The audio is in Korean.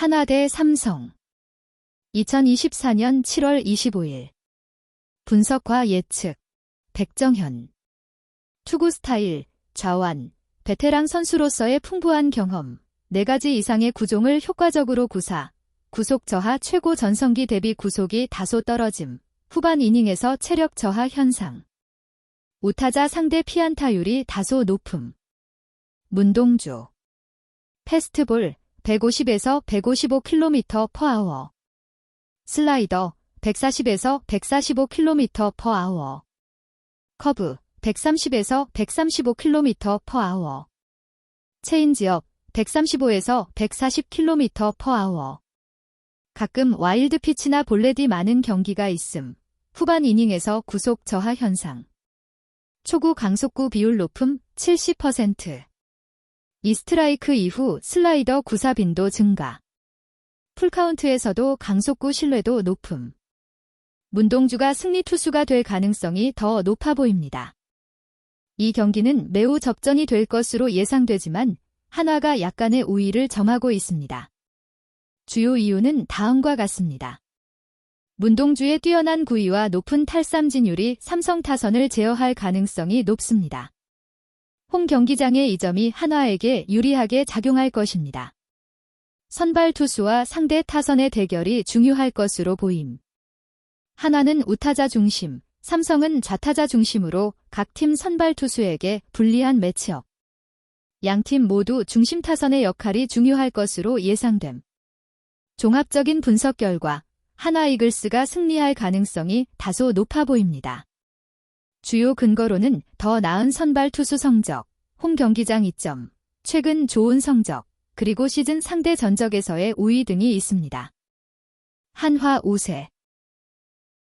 한화 대 삼성. 2024년 7월 25일. 분석과 예측. 백정현. 투구 스타일, 좌완, 베테랑 선수로서의 풍부한 경험, 4가지 이상의 구종을 효과적으로 구사, 구속 저하 최고 전성기 대비 구속이 다소 떨어짐, 후반 이닝에서 체력 저하 현상. 우타자 상대 피안타율이 다소 높음. 문동주. 패스트볼 150에서 155km per 슬라이더 140에서 145km per 커브 130에서 135km per 체인지업 135에서 140km per 가끔 와일드 피치나 볼넷이 많은 경기가 있음. 후반 이닝에서 구속 저하 현상. 초구 강속구 비율 높음 70%. 이 스트라이크 이후 슬라이더 구사 빈도 증가. 풀카운트에서도 강속구 신뢰도 높음. 문동주가 승리 투수가 될 가능성이 더 높아 보입니다. 이 경기는 매우 접전이 될 것으로 예상되지만 한화가 약간의 우위를 점하고 있습니다. 주요 이유는 다음과 같습니다. 문동주의 뛰어난 구위와 높은 탈삼진율이 삼성 타선을 제어할 가능성이 높습니다. 홈 경기장의 이 점이 한화에게 유리하게 작용할 것입니다. 선발 투수와 상대 타선의 대결이 중요할 것으로 보임. 한화는 우타자 중심, 삼성은 좌타자 중심으로 각 팀 선발 투수에게 불리한 매치업. 양 팀 모두 중심 타선의 역할이 중요할 것으로 예상됨. 종합적인 분석 결과 하나 이글스가 승리할 가능성이 다소 높아 보입니다. 주요 근거로는 더 나은 선발 투수 성적, 홈 경기장 이점, 최근 좋은 성적, 그리고 시즌 상대 전적에서의 우위 등이 있습니다. 한화 우세